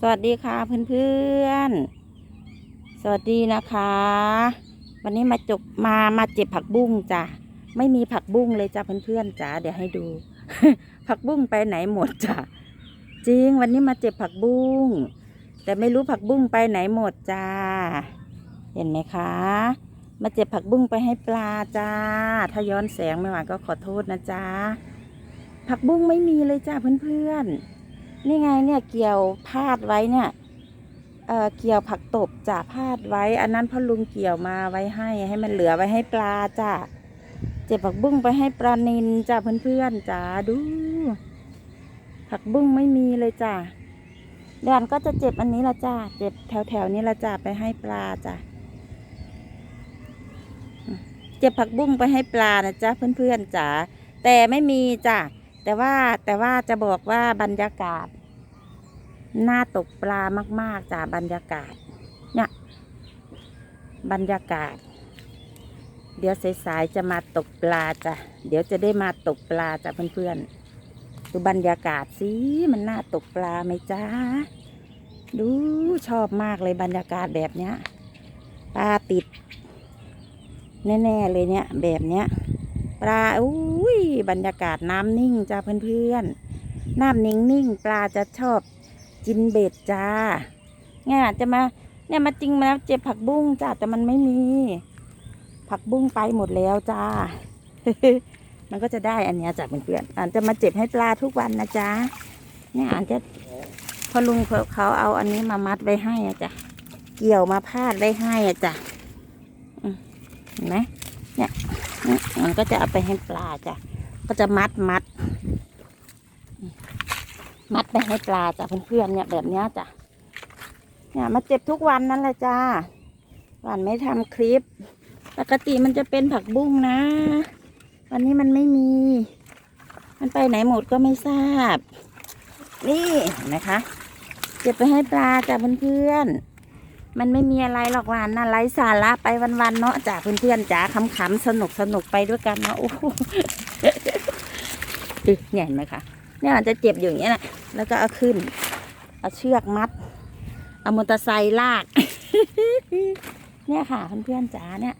สวัสดีค่ะเพื่อนๆ สวัสดีนะคะ วันนี้มาจบมามาเจ็บผักบุ้งจ้ะไม่มีผักบุ้งเลยจ้ะเพื่อนๆจ้ะเดี๋ยวให้ดู ผักบุ้งไปไหนหมดจ้ะจริงวันนี้มาเจ็บผักบุ้ง แต่ไม่รู้ผักบุ้งไปไหนหมดจ้าเห็นไหมคะ มาเจ็บผักบุ้งไปให้ปลาจ้า ถ้าย้อนแสงไม่ไหวก็ขอโทษนะจ้าผักบุ้งไม่มีเลยจ้าเพื่อนๆ นี่ไงเนี่ยเกี่ยวพาดไว้เนี่ยเอ่อเกี่ยวผักตบจ้าพาดไว้ อันนั้นพ่อลุงเกี่ยวมาไว้ให้ ให้มันเหลือไว้ให้ปลาจ้าเจ็บผักบุ้งไปให้ปลานินจ้าเพื่อนๆจ้าดู ผักบุ้งไม่มีเลยจ้าเดือนก็จะเจ็บอันนี้ละจ้าเจ็บแถวๆนี้ละจ้าไปให้ปลาจ้าเจ็บผักบุ้งไปให้ปลานะจ้าเพื่อนๆจ้าแต่ไม่มีจ้าแต่ว่าแต่ว่าจะบอกว่าบรรยากาศ น่าตกปลามาก ๆจ้าบรรยากาศ เนี่ย บรรยากาศ เดี๋ยวสายๆจะมาตกปลาจ้ะ เดี๋ยวจะได้มาตกปลาจ้ะเพื่อนๆ ดูบรรยากาศสิ มันน่าตกปลาไหมจ้า ดูชอบมากเลยบรรยากาศแบบเนี้ย ปลาติด แน่ๆเลยเนี่ย แบบเนี้ย ปลา อุ้ย บรรยากาศน้ำนิ่งจ้าเพื่อนๆ น้ำนิ่งๆ ปลาจะชอบ กินเบ็ดจ้าเนี่ยจะมาเนี่ยมาจริงมาเจ็บผักบุ้งจ้าแต่มันไม่มี ผักบุ้งไปหมดแล้วจ้า มันก็จะได้อันเนี้ยจากเพื่อนๆอ่านจะมาเจ็บให้ปลาทุกวันนะจ๊ะเนี่ยอ่านจะพอลุงเขาเอาอันนี้มามัดไว้ให้อะจ้ะเกี่ยวมาพาดไว้ให้อะจ้ะเห็นไหมเนี่ยมันก็จะเอาไปให้ปลาจ้ะก็จะมัดมัด มัดไปให้ปลาจ้ะเพื่อนๆเนี่ยแบบเนี้ยจ้ะเนี่ยมาเจ็บทุกวันนั่นแหละจ้าวันไม่ทำคลิป ปกติมันจะเป็นผักบุ้งนะ วันนี้มันไม่มี มันไปไหนหมดก็ไม่ทราบ นี่นไหมคะ เจ็บไปให้ปลาจ้ะเพื่อนๆมันไม่มีอะไรหรอกวานนะไร้สาระไปวันๆเนาะจ้ะเพื่อนๆจ๋าขำๆสนุกสนุกๆไปด้วยกันเนาะโอ้โหเนี่ยเห็นไหมคะเนี่ยมันจะเจ็บอยู่อย่างเงี้ยนะ แล้วก็เอาขึ้น เอาเชือกมัด เอามอเตอร์ไซค์ลาก เนี่ยค่ะเพื่อนๆจ๋าเนี่ย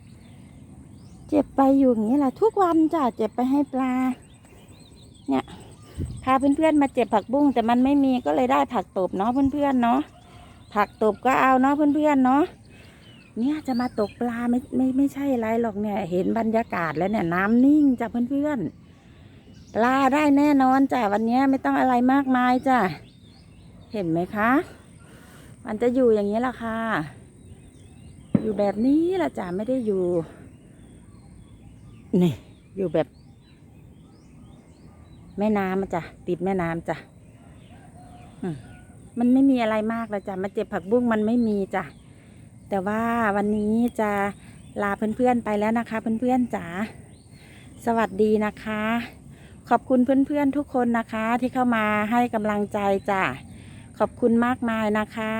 เจ็บไปอยู่อย่างนี้แหละทุกวันจ้ะเจ็บไปให้ปลา เนี่ยพาเพื่อนๆมาเจ็บผักบุ้งแต่มันไม่มีก็เลยได้ผักตบเนาะเพื่อนๆเนาะผักตบก็เอาเนาะเพื่อนๆเนาะเนี่ยจะมาตกปลาไม่ไม่ไม่ใช่อะไรหรอกเนี่ย เห็นบรรยากาศแล้วเนี่ย น้ำนิ่งจ้ะเพื่อนๆ ลาได้แน่นอนจ้ะวันนี้ไม่ต้องอะไรมากมายจ้ะเห็นไหมคะ มันจะอยู่อย่างนี้แหละค่ะ อยู่แบบนี้ละจ้ะไม่ได้อยู่ นี่ อยู่แบบ แม่น้ำจ้ะติดแม่น้ำจ้ะมันไม่มีอะไรมากลยจ้ะมาเจ็บผักบุ้งมันไม่มีจ้ะแต่ว่าวันนี้จะลาเพื่อนๆไปแล้วนะคะ เพื่อนๆจ๋าสวัสดีนะคะ ขอบคุณเพื่อนๆทุกคนนะคะที่เข้ามาให้กำลังใจจ้ะขอบคุณมากมายนะคะ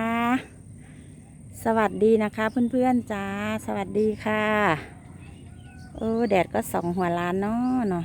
สวัสดีนะคะเพื่อนๆจ้าสวัสดีค่ะ โอ้แดดก็สองหัวล้านเนาะเนาะ